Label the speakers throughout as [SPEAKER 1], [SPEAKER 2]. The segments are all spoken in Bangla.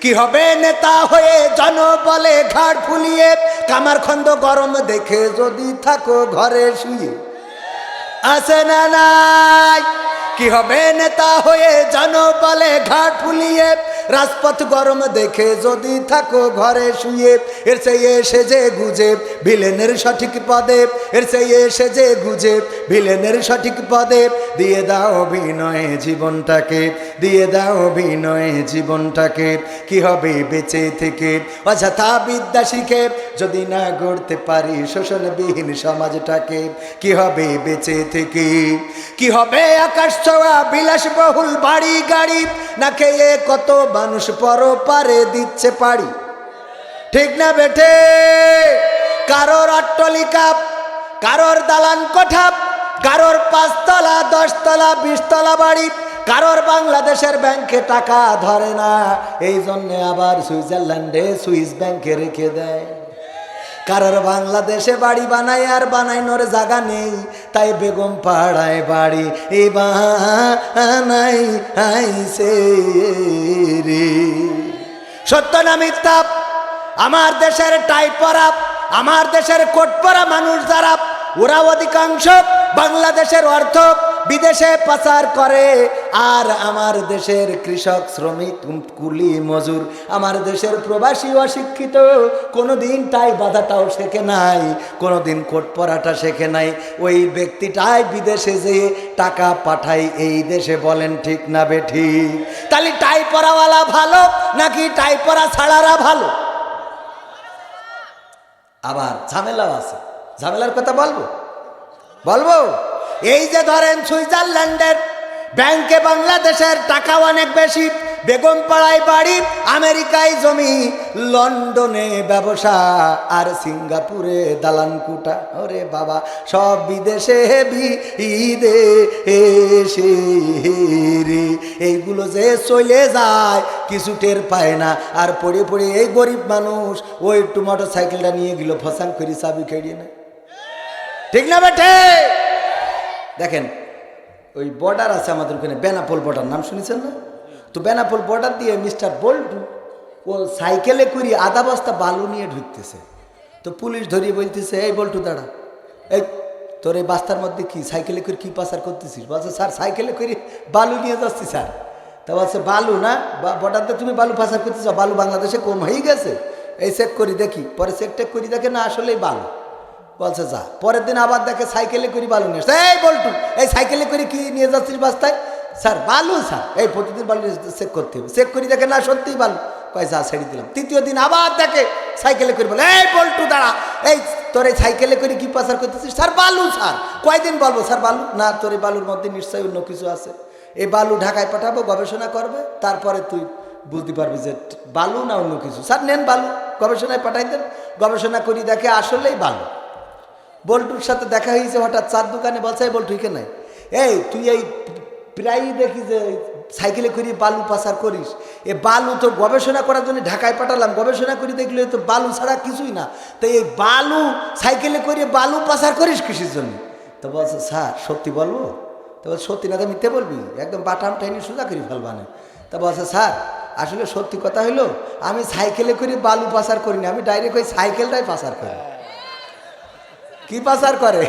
[SPEAKER 1] কি হবে নেতা হয়ে জন বলে ঘাড় ফুলিয়ে? কামার খন্দ গরম দেখে যদি থাকো ঘরে শুয়ে। আসে না নাই? কি হবে নেতা হয়ে জন বলে ঘাট ফুলিয়ে? রাজপথ গরম দেখে যদি থাকো ঘরে শুয়ে, এর সেই এসে যে গুজে, ভিলেনের সঠিক পদে, এর সেই এসে যে গুজে, ভিলেনের সঠিক পদে। দিয়ে দাও অভিনয়ে জীবনটাকে, দিয়ে দাও অভিনয়ে জীবনটাকে, কি হবে বেঁচে থেকে? অযথা বিদ্যা শিখে যদি না গড়তে পারি শোষণবিহীন সমাজটাকে, কি হবে বেঁচে থেকে? কি হবে আকাশ ছোঁয়া, বিলাসবহুল বাড়ি গাড়ি না খেয়ে কত মানুষ পর পারে দিচ্ছে পাড়ি। ঠিক না বেঠে? কারোর অট্টলিকা কারোর দালান কোঠা কারোর পাঁচতলা, দশতলা, বিশতলা বাড়ি, কারোর বাংলাদেশের ব্যাংকে টাকা ধরে না এই জন্যে আবার সুইজারল্যান্ডে সুইস ব্যাংকে রেখে দেয়। কারোর বাংলাদেশে বাড়ি বানায় আর বানাইনোর জায়গা নেই, তাই বেগম পাড়ায় বাড়ি এই বানাই আইসে রে। সত্য না আমার দেশের টাই পরা আমার দেশের কোট পরা মানুষ যারা ওরা অধিকাংশ বাংলাদেশের অর্থ বিদেশে পাচার করে। আর আমার দেশের কৃষক, শ্রমিক, কুলি, মজুর, আমার দেশের প্রবাসী, অশিক্ষিত, কোনোদিন টাই বাধাটাও শেখে নাই, কোনোদিন কোট পরাটা শেখে নাই। ওই ব্যক্তিটাই বিদেশে যে টাকা পাঠায়, এই দেশে বলেন, ঠিক না বেঠি? তাহলে টাই পরাওয়ালা ভালো, নাকি টাই পরা ছাড়ারা ভালো? আবার ঝামেলাও আছে। ঝামেলার কথা বলব? বলব? এই যে ধরেন সুইজারল্যান্ডের ব্যাংকে বাংলাদেশের টাকা অনেক বেশি, বেগম পাড়ায় বাড়ি, আমেরিকায় জমি, লন্ডনে ব্যবসা আর সিঙ্গাপুরে দালান কুটা। ওরে বাবা, সব বিদেশে এসে রে এইগুলো যে চলে যায়, কিছু টের পায় না। আর পড়ে পড়ে এই গরিব মানুষ ওই একটু মোটর সাইকেলটা নিয়ে গেল, ফসাং করি চাবি খেড়িয়ে না ঠিক না বেটে দেখেন, ওই বর্ডার আছে আমাদের ওখানে, বেনাপোল বর্ডার নাম শুনেছেন না? তো বেনাপোল বর্ডার দিয়ে মিস্টার বল্টু ও সাইকেলে করি আধা বস্তা বালু নিয়ে ঢুকতেছে। তো পুলিশ ধরিয়ে বলতেছে, এই বল্টু, দাঁড়া। এই, তোর এই বাস্তার মধ্যে কি, সাইকেলে করে কি পাচার করতেছিস? বলছে, স্যার, সাইকেলে করে বালু নিয়ে যাচ্ছি, স্যার। তা বলছে, বালু না বর্ডারতে তুমি বালু পাচার করতেছ, বালু বাংলাদেশে কম হয়ে গেছে। এই চেক করি, দেখি। পরে চেক টেক করি, দেখে না, আসলেই বালু। বলছে, যা, পরের দিন আবার দেখে সাইকেলে করে বালু নিয়ে। এই বল্টু, এই সাইকেলে করে কি নিয়ে যাচ্ছিস বাস্তায়? স্যার, বালু, স্যার। এই প্রতিদিন বালু চেক করতে হবে। চেক করি দেখে না, সত্যিই বালু। যা, ছেড়ে দিলাম। তৃতীয় দিন আবার দেখে সাইকেলে করে বলে, এই বল্টু, দাঁড়া, এই তোর এই সাইকেলে করে কি পাচার করতেছিস? স্যার, বালু, স্যার। কয়দিন বলব? স্যার, বালু, না, তোর এই বালুর মধ্যে নিশ্চয়ই অন্য কিছু আছে। এই বালু ঢাকায় পাঠাবো, গবেষণা করবে, তারপরে তুই বুঝতে পারবি যে বালু না অন্য কিছু। স্যার, নেন বালু, গবেষণায় পাঠাই দেন। গবেষণা করি দেখে আসলেই বালু। বল্টুর সাথে দেখা হয়েছে হঠাৎ চার দোকানে বলছে "এই বল্টু নাই। এই তুই এই প্রায়ই দেখি যে সাইকেলে করে বালু পাচার করিস। এ বালু তো গবেষণা করার জন্য ঢাকায় পাঠালাম। গবেষণা করি দেখলে তো বালু ছাড়া কিছুই না। তো এই বালু সাইকেলে করে বালু পাচার করিস কৃষির জন্য? তো বলছে স্যার সত্যি বলব? তো বলছে, সত্যি না তো মিথ্যে বলবি? একদম বাটাম টাইনি সোজা করি ফেলবানে তা বলছে স্যার আসলে সত্যি কথা হইল আমি সাইকেলে করে বালু পাচার করি না আমি ডাইরেক্ট ওই সাইকেলটাই পাচার করি। কি পাচার করে?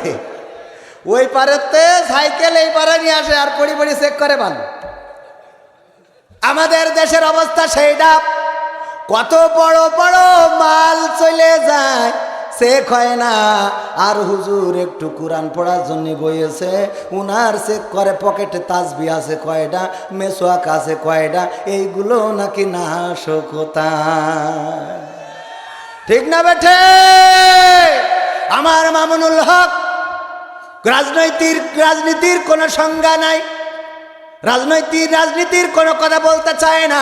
[SPEAKER 1] ওই পারেতে সাইকেল এই পারে নিয়ে আসে আর পড়ি পড়ি চেক করে ভালো আমাদের দেশের অবস্থা সেইটা কত বড় বড় মাল চলে যায় চেক হয় না। আর হুজুর একটু কোরআন পড়ার জন্য বইয়েছে, উনার চেক করে পকেটে তাসবি আছে কয়টা মেসোয়াক আছে কয়টা এইগুলো নাকি না শোকতা ঠিক না বেঠে? আমার মামুনুল হক রাজনৈতিক রাজনীতির কোনো সংজ্ঞা নাই। রাজনৈতিক রাজনীতির কোনো কথা বলতে চায় না।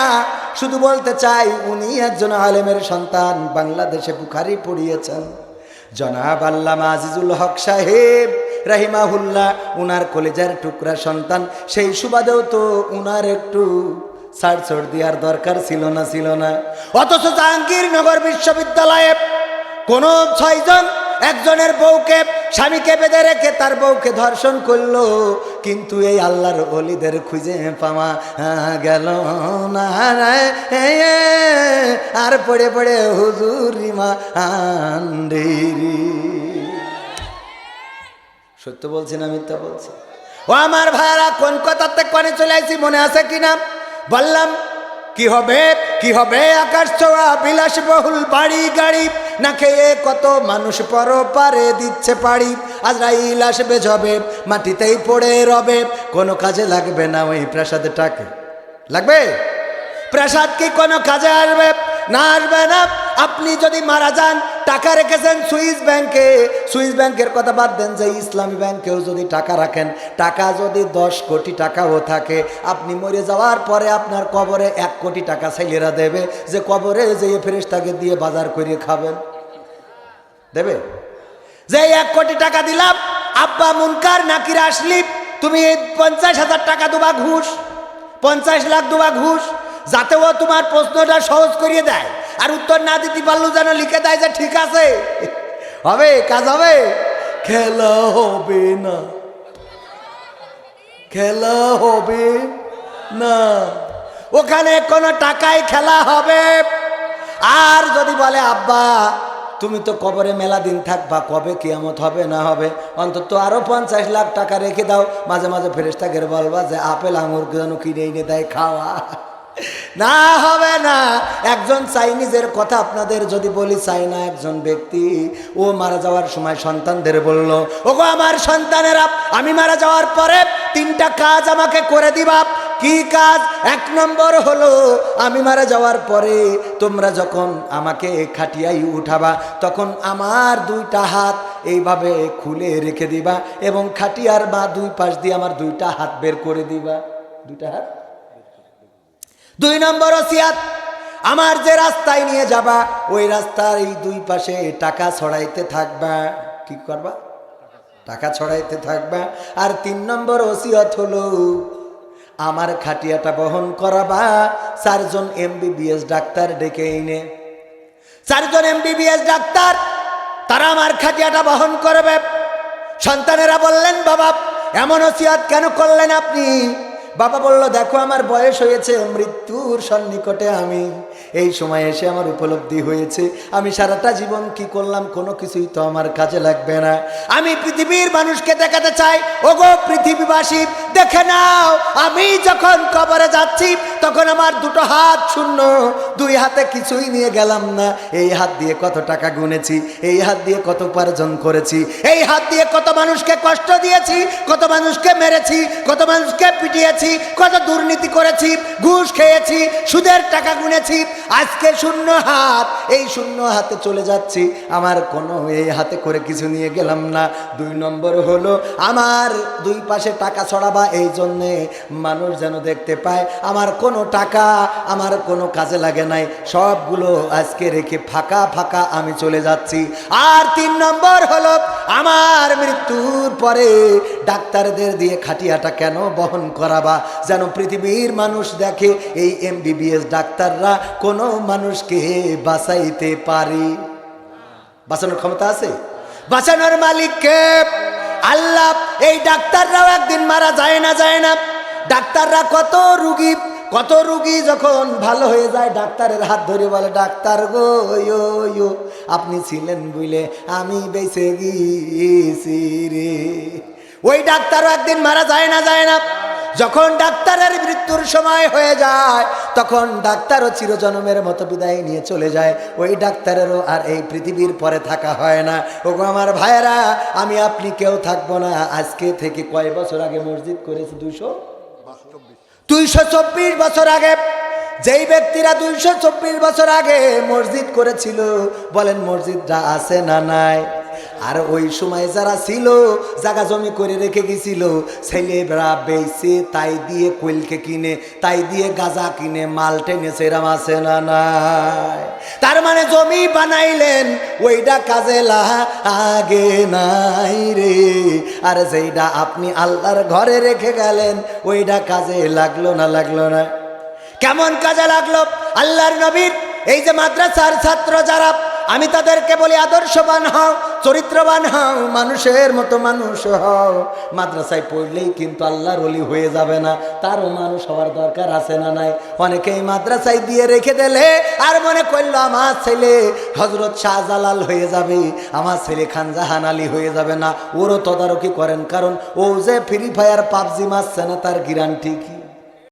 [SPEAKER 1] শুধু বলতে চাই, উনি একজন আলেমের সন্তান, বাংলাদেশে বুখারি পড়িয়েছেন। জনাব আল্লামা আজিজুল হক সাহেব রাহিমাহুল্লাহ, উনার কলেজার টুকরা সন্তান। সেই সুবাদেও তো উনার একটু ছড় দেওয়ার দরকার ছিল না ছিল না। অথচ জাহাঙ্গীরনগর বিশ্ববিদ্যালয়ে কোনো ছয়জন একজনের বউকে, স্বামীকে বেঁধে রেখে তার বউকে ধর্ষণ করল। কিন্তু এই আল্লাহর অলিদের খুঁজে পাওয়া গেল না। আর পড়ে পড়ে হুজুরিমা সত্য বলছি না মিথ্যা বলছি? ও আমার ভাইরা, কোন কথাতে কোনে চলে আসি মনে আছে কিনা বললাম, কি হবে? কি হবে? আকাশ ছোঁয়া বিলাস বহুল বাড়ি গাড়ি না খেয়ে কত মানুষ পর পারে দিচ্ছে পাড়ি। আজরাইল আসবে জবে, মাটিতেই পড়ে রবে। কোনো কাজে লাগবে না ওই প্রাসাদে টাকে লাগবে? প্রাসাদ কি কোনো কাজে আসবে? না আসবে না। আপনি যদি মারা যান টাকা রেখেছেন সুইস ব্যাংকে। সুইস ব্যাংকের কথা বাদ দেন যে, ইসলামী ব্যাংকেও যদি টাকা রাখেন, টাকা যদি দশ কোটি টাকাও থাকে, আপনি মরে যাওয়ার পরে আপনার কবরে এক কোটি টাকা ছেলেরা দেবে, যে কবরে যে ফেরেশতাকে দিয়ে বাজার করে খাবেন। দেবে? যে এক কোটি টাকা দিলাম, আব্বা মুনকার, নাকির আসলি তুমি পঞ্চাশ হাজার টাকা দুবা ঘুষ, পঞ্চাশ লাখ দুবা ঘুষ যাতে ও তোমার প্রশ্নটা সহজ করিয়ে দেয়। আর উত্তর না দিতে পারলেও যেন লিখে দেয় যে ঠিক আছে। হবে, কাজ হবে। খেলা হবে না। খেলা হবে না। ওখানে কোনো টাকায় খেলা হবে। আর যদি বলে, আব্বা, তুমি তো কবরে মেলা দিন থাকবা, কবে কিয়ামত হবে না হবে? অন্তত আরও পঞ্চাশ লাখ টাকা রেখে দাও। মাঝে মাঝে ফেরেস্তাকে বলবা যে, আপেল আঙুর যেন কিনে এনে দেয় খাওয়া। না হবে না। একজন চাইনিজের কথা আপনাদের যদি বলি, চাইনা একজন ব্যক্তি, ও মারা যাওয়ার সময় সন্তানদের বলল, ওগো আমার সন্তানেরা, আমি মারা যাওয়ার পরে তিনটা কাজ আমাকে করে দিবা। কি কাজ? এক নম্বর হলো, আমি মারা যাওয়ার পরে তোমরা যখন আমাকে খাটিয়াই উঠাবা, তখন আমার দুইটা হাত এইভাবে খুলে রেখে দিবা এবং খাটিয়ার বা দুই পাশ দিয়ে আমার দুইটা হাত বের করে দিবা। দুইটা হাত? দুই নম্বর ওসিয়াত, আমার যে রাস্তায় নিয়ে যাবা, ওই রাস্তার এই দুই পাশে টাকা ছড়াইতে থাকবা। কি করবা? টাকা ছড়াইতে থাকবা। আর তিন নম্বর ওসিয়ত হলো, আমার খাটিয়াটা বহন করাবা, চারজন এমবিবিএস ডাক্তার ডেকে এনে। চারজন এমবিবিএস ডাক্তার, তারা আমার খাটিয়াটা বহন করবে। সন্তানেরা বললেন, বাবা, এমন ওসিয়াত কেন করলেন আপনি? বাবা বলল, দেখো আমার বয়স হয়েছে, মৃত্যুর সন্নিকটে আমি। এই সময় এসে আমার উপলব্ধি হয়েছে। আমি সারাটা জীবন কি করলাম, কোনো কিছুই তো আমার কাজে লাগবে না। আমি পৃথিবীর মানুষকে দেখাতে চাই, ওগো পৃথিবীবাসী, দেখে নাও, আমি যখন কবরে যাচ্ছি তখন আমার দুটো হাত শূন্য। দুই হাতে কিছুই নিয়ে গেলাম না। এই হাত দিয়ে কত টাকা গুনেছি, এই হাত দিয়ে কত উপার্জন করেছি, এই হাত দিয়ে কত মানুষকে কষ্ট দিয়েছি, কত মানুষকে মেরেছি, কত মানুষকে পিটিয়েছি, কত দুর্নীতি করেছি, ঘুষ খেয়েছি, সুদের টাকা গুনেছি। আজকে শূন্য হাত, এই শূন্য হাতে চলে যাচ্ছি। আমার কোনো এই হাতে করে কিছু নিয়ে গেলাম না। দুই নম্বর হলো, আমার দুই পাশে টাকা ছড়াবা, এই জন্যে মানুষ যেন দেখতে পায়, আমার কোনো টাকা আমার কোনো কাজে লাগে নাই। সবগুলো আজকে রেখে ফাঁকা ফাঁকা আমি চলে যাচ্ছি। আর তিন নম্বর হলো, আমার মৃত্যুর পরে ডাক্তারদের দিয়ে খাটিয়াটা কেন বহন করাবা? যেন পৃথিবীর মানুষ দেখে এই এমবিবিএস ডাক্তাররা কোনো মানুষকে বাঁচাইতে পারে। বাঁচানোর ক্ষমতা আছে? বাঁচানোর মালিককে আল্লাহ। এই ডাক্তাররাও একদিন মারা যায় না যায় না। ডাক্তাররা কত রুগী? কত রুগী যখন ভালো হয়ে যায়, ডাক্তারের হাত ধরে বলে, ডাক্তার গো আপনি ছিলেন বুঝলে আমি বেঁচে গিয়েছি রে। ওই ডাক্তারও একদিন মারা যায় না যায় না। যখন ডাক্তারের মৃত্যুর সময় হয়ে যায়, তখন ডাক্তারও চিরজনমের মতো বিদায় নিয়ে চলে যায়। ওই ডাক্তারেরও আর এই পৃথিবীর পরে থাকা হয় না। ওগো আমার ভাইয়েরা, আমি আপনি কেউ থাকব না। আজকে থেকে কয় বছর আগে মসজিদ করেছি? দুশো দুইশো চব্বিশ বছর আগে, যেই ব্যক্তিরা দুইশো চব্বিশ বছর আগে মসজিদ করেছিল, বলেন মসজিদটা আছে না নাই? আর ওই সময় যারা ছিল, জাগা জমি করে রেখে গেছিল ছেলেরা বেইছে, তাই দিয়ে কোয়েলকে কিনে, তাই দিয়ে গাজা কিনে, মাল টেনে সেরাম আছে না নাই? তার মানে জমি বানাইলেন ওইটা কাজে আগে নাই রে। আর যেইটা আপনি আল্লাহর ঘরে রেখে গেলেন ওইটা কাজে লাগল না লাগল না? কেমন কাজে লাগল? আল্লাহর নবীর, এই যে মাদ্রাসার ছাত্র যারা আমি তাদেরকে বলি আদর্শবান হও, চরিত্রবান হও, মানুষের মতো মানুষ হও। মাদ্রাসায় পড়লেই কিন্তু আল্লাহর অলি হয়ে যাবে না। তারও মানুষ হওয়ার দরকার আছে না নাই? অনেকেই মাদ্রাসায় দিয়ে রেখে দিলে আর মনে করল, আমার ছেলে হজরত শাহজালাল হয়ে যাবে, আমার ছেলে খানজাহান আলী হয়ে যাবে না। ওরও তদারকি করেন, কারণ ও যে ফ্রি ফায়ার পাবজি মারছে না, তার গ্যারান্টি কি